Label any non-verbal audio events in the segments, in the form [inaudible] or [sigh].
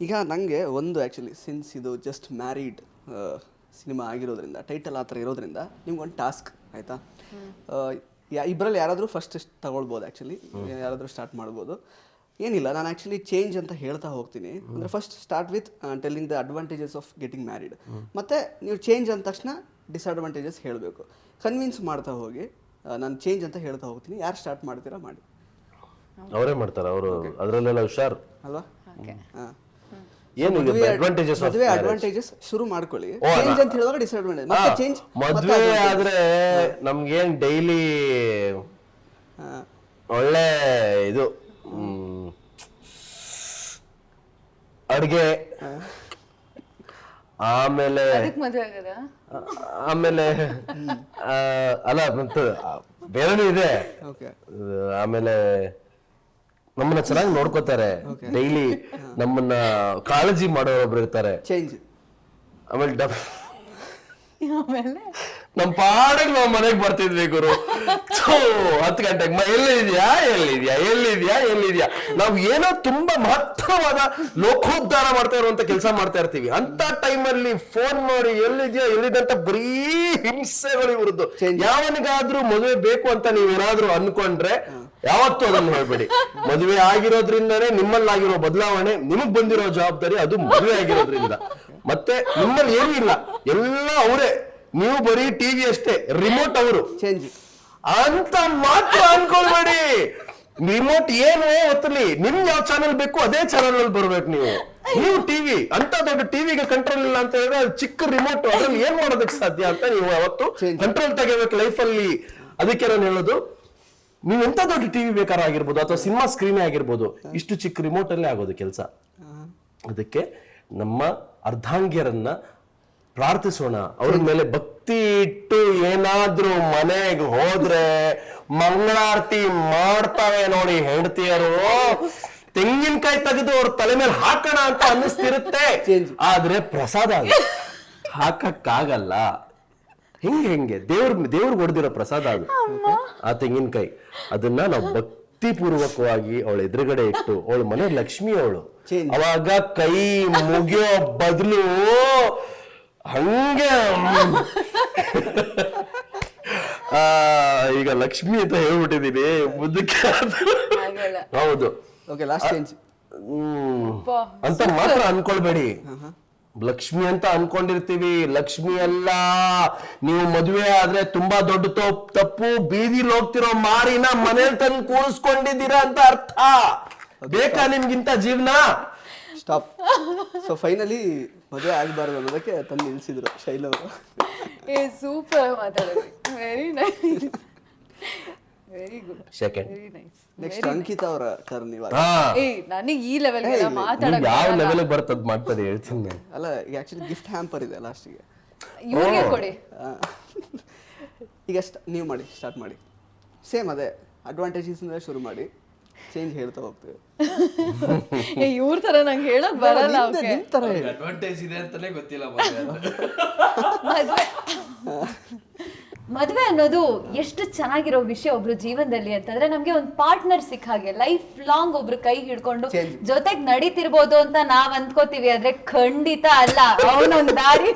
ಈಗ ನನಗೆ ಒಂದು ಆ್ಯಕ್ಚುಲಿ ಸಿನ್ಸ್ ಇದು ಜಸ್ಟ್ ಮ್ಯಾರಿಡ್ ಸಿನಿಮಾ ಆಗಿರೋದ್ರಿಂದ ಟೈಟಲ್ ಆ ಥರ ಇರೋದ್ರಿಂದ ನಿಮ್ಗೊಂದು ಟಾಸ್ಕ್ ಆಯಿತಾ? ಇಬ್ಬರಲ್ಲಿ ಯಾರಾದರೂ ಫಸ್ಟ್ ತಗೊಳ್ಬೋದು ಆ್ಯಕ್ಚುಲಿ ಯಾರಾದರೂ ಸ್ಟಾರ್ಟ್ ಮಾಡ್ಬೋದು. ಏನಿಲ್ಲ ನಾನು ಆ್ಯಕ್ಚುಲಿ ಚೇಂಜ್ ಅಂತ ಹೇಳ್ತಾ ಹೋಗ್ತೀನಿ. ಅಂದರೆ first start with telling the advantages of getting married ಮತ್ತು ನೀವು ಚೇಂಜ್ ಅಂದ ತಕ್ಷಣ ಡಿಸ್ಅಡ್ವಾಂಟೇಜಸ್ ಹೇಳಬೇಕು. ಕನ್ವಿನ್ಸ್ ಮಾಡ್ತಾ ಹೋಗಿ ನಾನು ಚೇಂಜ್ ಅಂತ ಹೇಳ್ತಾ ಹೋಗ್ತೀನಿ. ಯಾರು ಸ್ಟಾರ್ಟ್ ಮಾಡ್ತೀರಾ ಮಾಡಿ. ಅವರೇ ಮಾಡ್ತಾರೆ ಅವರು ಅದರಲ್ಲೆಲ್ಲ ಹುಷಾರು. ಅಲ್ವಾ? ಹಾಂ ಏನು ಅಡ್ವಾಂಟೇಜಸ್ ಮದುವೆ ಅಡ್ವಾಂಟೇಜಸ್ ಶುರು ಮಾಡ್ಕೊಳ್ಳಿ. ಚೇಂಜ್ ಅಂತ ಹೇಳಿದಾಗ ಡಿಸ್ಅಡ್ವಾಂಟೇಜ್ ಮತ್ತೆ ಚೇಂಜ್ ಮದ್ವೆ ಆದ್ರೆ ನಮ್ಗೇನ್ ಡೈಲಿ ಒಳ್ಳೆ ಇದು ಹ್ಮ್, ಅಡ್ಗೆ. ಆಮೇಲೆ ಅದಕ್ಕೆ ಮದುವೆ ಆಗದ? ಆಮೇಲೆ ಅಲ್ಲ ಮತ್ತೆ ಬೇರೆನೂ ಇದೆ. ಓಕೆ ಆಮೇಲೆ ನಮ್ಮನ್ನ ಚೆನ್ನಾಗಿ ನೋಡ್ಕೋತಾರೆ. ಡೈಲಿ ನಮ್ಮನ್ನ ಕಾಳಜಿ ಮಾಡೋರೊಬ್ರು ಇರ್ತಾರೆ. ಚೇಂಜ್ ಆಮೇಲೆ ಡಬ್ ಆಮೇಲೆ? ನಮ್ ಪಾಡಕ್ ನಾವ್ ಮನೆಗ್ ಬರ್ತಿದ್ವಿ ಗುರು. ಹತ್ತು ಗಂಟೆಗೆ ಮ- ಎಲ್ಲಿದ್ಯಾ? ಎಲ್ಲಿದ್ಯಾ? ಎಲ್ಲಿದ್ಯಾ? ಎಲ್ಲಿದ್ಯಾ? ನಾವ್ ಏನೋ ತುಂಬಾ ಮಹತ್ವವಾದ ಲೋಕೋದ್ಧಾರ ಮಾಡ್ತಾ ಇರುವಂತ ಕೆಲಸ ಮಾಡ್ತಾ ಇರ್ತೀವಿ. ಅಂತ ಟೈಮಲ್ಲಿ ಫೋನ್ ಮಾಡಿ ಎಲ್ಲಿದ್ಯಾ ಎಲ್ಲಿದಂತ ಬರೀ ಹಿಂಸೆಗಳು ಇವ್ರದ್ದು. ಯಾವನಿಗಾದ್ರೂ ಮದುವೆ ಬೇಕು ಅಂತ ನೀವೇನಾದ್ರೂ ಅನ್ಕೊಂಡ್ರೆ ಯಾವತ್ತೂ ಅದನ್ನ ಹೇಳ್ಬೇಡಿ. ಮದುವೆ ಆಗಿರೋದ್ರಿಂದನೇ ನಿಮ್ಮಲ್ಲಾಗಿರೋ ಬದಲಾವಣೆ ನಿಮಗ್ ಬಂದಿರೋ ಜವಾಬ್ದಾರಿ ಅದು ಮದುವೆ ಆಗಿರೋದ್ರಿಂದ. ಮತ್ತೆ ನಿಮ್ಮಲ್ಲಿ ಏನೂ ಇಲ್ಲ. ಎಲ್ಲ ಅವರೇ. ನೀವು ಬರೀ ಟಿವಿ ಅಷ್ಟೇ ರಿಮೋಟ್ ಅವರು. ಚೇಂಜ್ ಅಂತ ಮಾತ್ರ ಅನ್ಕೊಳ್ಬೇಡಿ. ರಿಮೋಟ್ ಏನು ಒತ್ತಲಿ ನಿಮ್ ಯಾವ ಚಾನಲ್ ಬೇಕು ಅದೇ ಚಾನಲ್ ಅಲ್ಲಿ ಬರ್ಬೇಕು ನೀವು. ನೀವು ಟಿವಿ ಅಂತ ದೊಡ್ಡ ಟಿವಿಗೆ ಕಂಟ್ರೋಲ್ ಇಲ್ಲ ಅಂತ ಹೇಳಿದ್ರೆ ಅದು ಚಿಕ್ಕ ರಿಮೋಟ್ ಅದ್ರಲ್ಲಿ ಏನ್ ಮಾಡೋದಕ್ಕೆ ಸಾಧ್ಯ ಅಂತ ನೀವು ಅವತ್ತು ಕಂಟ್ರೋಲ್ ತೆಗಿಬೇಕು ಲೈಫ್ ಅಲ್ಲಿ. ಅದಕ್ಕೆ ನಾನು ಹೇಳೋದು ನೀವು ಎಂತ ದೊಡ್ಡ ಟಿವಿ ಬೇಕಾರ ಆಗಿರ್ಬೋದು ಅಥವಾ ಸಿನಿಮಾ ಸ್ಕ್ರೀನ್ ಆಗಿರ್ಬೋದು ಇಷ್ಟು ಚಿಕ್ಕ ರಿಮೋಟ್ ಅಲ್ಲೇ ಆಗೋದು ಕೆಲಸ. ಅದಕ್ಕೆ ನಮ್ಮ ಅರ್ಧಾಂಗಿಯರನ್ನ ಪ್ರಾರ್ಥಿಸೋಣ. ಅವ್ರ ಮೇಲೆ ಭಕ್ತಿ ಇಟ್ಟು ಏನಾದ್ರೂ ಮನೆಗೆ ಹೋದ್ರೆ ಮಂಗಳಾರತಿ ಮಾಡ್ತಾವೆ ನೋಡಿ ಹೆಂಡತಿಯರು. ತೆಂಗಿನಕಾಯಿ ತೆಗೆದು ಅವ್ರ ತಲೆ ಮೇಲೆ ಹಾಕೋಣ ಅಂತ ಅನ್ನಿಸ್ತಿರುತ್ತೆ. ಆದ್ರೆ ಪ್ರಸಾದ. ಹಾಕಕ್ಕಾಗಲ್ಲ. ಹೆಂಗೆ ಹೆಂಗೆ? ದೇವ್ರ ದೇವ್ರಿಗೆ ಹೊಡೆದಿರೋ ಪ್ರಸಾದ ಅದು. ಆ ತೆಂಗಿನಕಾಯಿ. ಅದನ್ನ ನಾವು ಭಕ್ತಿ ಪೂರ್ವಕವಾಗಿ ಅವಳ ಎದುರುಗಡೆ ಇಟ್ಟು ಅವಳ ಮನೆ ಲಕ್ಷ್ಮಿ ಅವಳು. ಅವಾಗ ಕೈ ಮುಗಿಯೋ ಬದಲು ಹಂಗೆ ಆ, ಈಗ ಲಕ್ಷ್ಮಿ ಅಂತ ಹೇಳ್ಬಿಟ್ಟಿದೀನಿ ಮುದ್ದಕ್ಕೆ ಹೌದು. ಅಂತ ಮಾತ್ರ ಅನ್ಕೊಳ್ಬೇಡಿ. ಲಕ್ಷ್ಮಿ ಅಂತ ಅನ್ಕೊಂಡಿರ್ತೀವಿ. ಲಕ್ಷ್ಮಿ ಅಲ್ಲ. ನೀವು ಮದುವೆ ಆದ್ರೆ ತುಂಬಾ ದೊಡ್ಡ ತಪ್- ತಪ್ಪು. ಬೀದಿಲಿ ಹೋಗ್ತಿರೋ ಮಾರಿನ ಮನೇಲಿ ತಂದು ಕೂರಿಸ್ಕೊಂಡಿದ್ದೀರಾ ಅಂತ ಅರ್ಥ. ಬೇಕಾ ನಿಮ್ಗಿಂತ ಜೀವನ? ಸ್ಟಾಪ್ ಸೊ ಫೈನಲಿ ಮದುವೆ ಆಗಬಾರ್ದು ಅನ್ನೋದಕ್ಕೆ ತಂದು ನಿಲ್ಸಿದ್ರು ಶೈಲವರು. ಅವರು ಏ ಸೂಪರ್ ಮಾತಾಡೋದು. Very nice very good second very nice next Ankita ಅವರ ಟರ್ನ್ ಇವಾಗ ಹಾ. ಏ ನನಗೆ ಈ ಲೆವೆಲ್ ನೀವ್ ಮಾತಾಡಕ್ ಯಾವ ಲೆವೆಲ್ ಬರ್ತದ್ ಮಾಡ್ತಾರೆ ಹೇಳ್ತೀನಿ ನಾನು. ಅಲ್ಲ ಈಗ ಆ್ಯಕ್ಚುಲಿ ಗಿಫ್ಟ್ ಹ್ಯಾಂಪರ್ ಇದೆ ಲಾಸ್ಟಿಗೆ ಇವ್ರಿಗೆ ಕೊಡಿ. ಈಗ ಸ್ಟ್ ನೀವು ಮಾಡಿ ಸ್ಟಾರ್ಟ್ ಮಾಡಿ. ಸೇಮ್ ಅದೇ ಅಡ್ವಾಂಟೇಜಸ್ನಿಂದ ಶುರು ಮಾಡಿ. ಚೇಂಜ್ ಹೇಳ್ತಾ ಹೋಗ್ತೀವಿ. [laughs] ಏ ಇವ್ರ ತರ ನಂಗೆ ಹೇಳಕ್ ಬರಲ್ಲ ನಿಮ್ದು- ಓಕೆ ನಿಮ್ ತರ ಹೇಳಿ. ಅಡ್ವಾಂಟೇಜ್ ಇದೆ ಅಂತಾನೆ ಗೊತ್ತಿಲ್ಲ ಮದ್ವೆ. ಮದ್ವೆ ಅನ್ನೋದು ಎಷ್ಟು ಚೆನ್ನಾಗಿರೋ ವಿಷಯ ಒಬ್ರು ಜೀವನದಲ್ಲಿ ಅಂತಂದ್ರೆ ನಮ್ಗೆ ಒಂದು ಪಾರ್ಟ್ನರ್ ಸಿಕ್ಕ ಹಾಗೆ ಲೈಫ್ ಲಾಂಗ್ ಒಬ್ರು ಕೈ ಹಿಡ್ಕೊಂಡು ಜೊತೆಗೆ ನಡೀತಿರ್ಬೋದು ಅಂತ ನಾವ್ ಅಂದ್ಕೋತೀವಿ ಆದ್ರೆ ಖಂಡಿತ ಅಲ್ಲ. ಅವನೊಂದ್ ದಾರಿ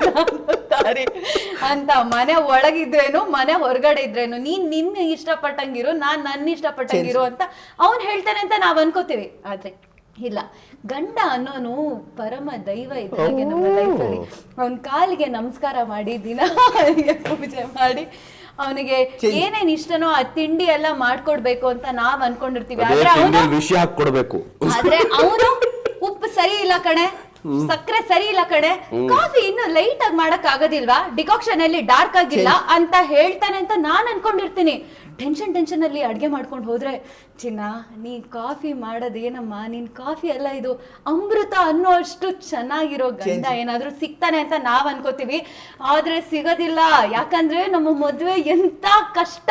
ಅಂತ ಮನೆ ಒಳಗಿದ್ರೇನು ಮನೆ ಹೊರಗಡೆ ಇದ್ರೇನು ನೀನ್ ನಿನ್ನ ಇಷ್ಟಪಟ್ಟಂಗಿರು ನಾನ್ ನನ್ನ ಇಷ್ಟಪಟ್ಟಂಗಿರು ಅಂತ ಅವ್ನ್ ಹೇಳ್ತಾನೆ ಅಂತ ನಾವ್ ಅನ್ಕೋತೀವಿ ಆದ್ರೆ ಇಲ್ಲ. ಗಂಡ ಅನ್ನೋನು ಪರಮ ದೈವ ಇದ್ದಾಗೆ ನಮ್ಮ ಲೈಫಲ್ಲಿ ಅವನ ಕಾಲಿಗೆ ನಮಸ್ಕಾರ ಮಾಡಿ ದಿನ ಅವನಿಗೆ ಪೂಜೆ ಮಾಡಿ ಅವನಿಗೆ ಏನೇನ್ ಇಷ್ಟನೋ ಆ ತಿಂಡಿ ಎಲ್ಲ ಮಾಡ್ಕೊಡ್ಬೇಕು ಅಂತ ನಾವ್ ಅನ್ಕೊಂಡಿರ್ತೀವಿ. ಆದ್ರೆ ಅವನು ವಿಷಯ ಹಾಕೊಡ್ಬೇಕು ಆದ್ರೆ ಅವನು ಉಪ್ಪು ಸರಿ ಇಲ್ಲ ಕಣೆ. ಸಕ್ಕರೆ ಸರಿ ಇಲ್ಲ ಕಣೆ. ಕಾಫಿ ಇನ್ನು ಲೈಟ್ ಆಗಿ ಮಾಡಕ್ ಆಗೋದಿಲ್ವಾ? ಡಿಕಾಕ್ಷನ್ ಅಲ್ಲಿ ಡಾರ್ಕ್ ಆಗಿಲ್ಲ ಅಂತ ಹೇಳ್ತಾನೆ ಅಂತ ನಾನ್ ಅನ್ಕೊಂಡಿರ್ತೀನಿ. ಟೆನ್ಷನ್ ಟೆನ್ಷನ್ ಅಲ್ಲಿ ಅಡ್ಗೆ ಮಾಡ್ಕೊಂಡು ಹೋದರೆ ಚಿನ್ನ ನೀ ಕಾಫಿ ಮಾಡೋದೇನಮ್ಮ ನಿನ್ ಕಾಫಿ ಎಲ್ಲ ಇದು ಅಮೃತ ಅನ್ನೋ ಅಷ್ಟು ಚೆನ್ನಾಗಿರೋ ಗಂಡ ಏನಾದರೂ ಸಿಗ್ತಾನೆ ಅಂತ ನಾವು ಅನ್ಕೋತೀವಿ. ಆದ್ರೆ ಸಿಗೋದಿಲ್ಲ. ಯಾಕಂದ್ರೆ ನಮ್ಮ ಮದುವೆ ಎಂತ ಕಷ್ಟ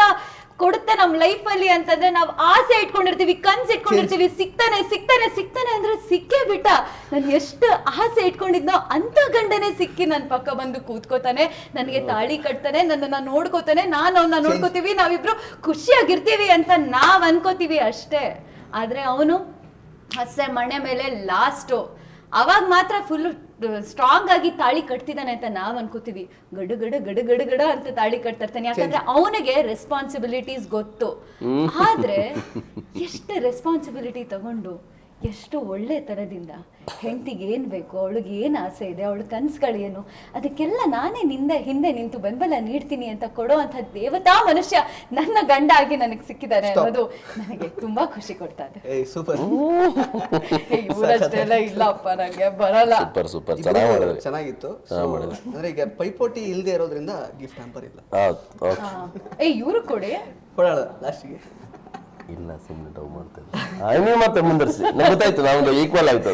ಕೊಡುತ್ತೆ ನಮ್ ಲೈಫ್ ಅಲ್ಲಿ ಅಂತಂದ್ರೆ ನಾವ್ ಆಸೆ ಇಟ್ಕೊಂಡಿರ್ತೀವಿ ಕನ್ಸ್ ಇಟ್ಕೊಂಡಿರ್ತೀವಿ ಸಿಗ್ತಾನೆ ಸಿಗ್ತಾನೆ ಸಿಗ್ತಾನೆ ಅಂದ್ರೆ ಸಿಕ್ಕೇ ಬಿಟ್ಟ. ನಾನು ಎಷ್ಟು ಆಸೆ ಇಟ್ಕೊಂಡಿದ್ನೋ ಅಂತ ಗಂಡನೇ ಸಿಕ್ಕಿ ನನ್ ಪಕ್ಕ ಬಂದು ಕೂತ್ಕೋತಾನೆ ನನಗೆ ತಾಳಿ ಕಟ್ತಾನೆ ನನ್ನನ್ನ ನೋಡ್ಕೋತಾನೆ ನಾನು ಅವನ್ನ ನೋಡ್ಕೋತೀವಿ ನಾವಿಬ್ರು ಖುಷಿಯಾಗಿರ್ತೀವಿ ಅಂತ ನಾವ್ ಅನ್ಕೋತೀವಿ ಅಷ್ಟೇ. ಆದ್ರೆ ಅವನು ಹಸೆ ಮಣೆ ಮೇಲೆ ಲಾಸ್ಟು ಅವಾಗ ಮಾತ್ರ ಫುಲ್ ಸ್ಟ್ರಾಂಗ್ ಆಗಿ ತಾಳಿ ಕಟ್ತಿದ್ದಾನೆ ಅಂತ ನಾವ್ ಅನ್ಕೋತೀವಿ. ಗಡು ಗಡು ಗಡು ಗಡು ಗಡ ಅಂತ ತಾಳಿ ಕಟ್ತಾ ಇರ್ತಾನೆ. ಯಾಕಂದ್ರೆ ಅವನಿಗೆ ರೆಸ್ಪಾನ್ಸಿಬಿಲಿಟೀಸ್ ಗೊತ್ತು. ಆದ್ರೆ ಎಷ್ಟು ರೆಸ್ಪಾನ್ಸಿಬಿಲಿಟಿ ತಗೊಂಡು ಎಷ್ಟು ಒಳ್ಳೆ ತರದಿಂದ ಹೆಂಡತಿಗೆ ಏನ್ ಬೇಕು ಅವಳಿಗೆ ಏನ್ ಆಸೆ ಇದೆ ಅವಳ ಕನಸುಗಳೇನು ಅದಕ್ಕೆಲ್ಲ ನಾನೇ ನಿಂದ ಹಿಂದೆ ನಿಂತು ಬೆಂಬಲ ನೀಡ್ತೀನಿ ಅಂತ ಕೊಡೋ ಅಂತ ದೇವತಾ ಮನುಷ್ಯ ನನ್ನ ಗಂಡ ಆಗಿ ನನಗೆ ಸಿಕ್ಕಿದ್ದಾರೆ ಅನ್ನೋದು ನನಗೆ ತುಂಬಾ ಖುಷಿ ಕೊಡ್ತಾ ಇದೆ. ಏಯ್ ಸೂಪರ್ ಇವರಷ್ಟೆಲ್ಲ ಇಲ್ಲಪ್ಪ ನಂಗೆ ಬರಲ್ಲ. ಸೂಪರ್ ಸೂಪರ್ ಚೆನ್ನಾಗಿ ಮಾಡಿದ್ರಿ. ಚೆನ್ನಾಗಿತ್ತು. ಅಂದ್ರೆ ಈಗ ಪೈಪೋಟಿ ಇಲ್ಲದೆ ಇರೋದ್ರಿಂದ ಗಿಫ್ಟ್ ಹ್ಯಾಂಪರ್ ಇಲ್ಲ ಏ ಇವರು ಕೊಡಿ. ಕೊಡೋಣ ಲಾಸ್ಟಿಗೆ ಇಲ್ಲ ಸುಮ್ಮನೆ ಡೌ ಮಾಡ್ತಾ ಇದ್ದೆ ನೀವು ಮತ್ತೆ ಮುಂದರ್ಸಿ ನಂಗೆ ಗೊತ್ತಾಯ್ತು ನಾವೊಂದು ಈಕ್ವಲ್ ಆಯ್ತು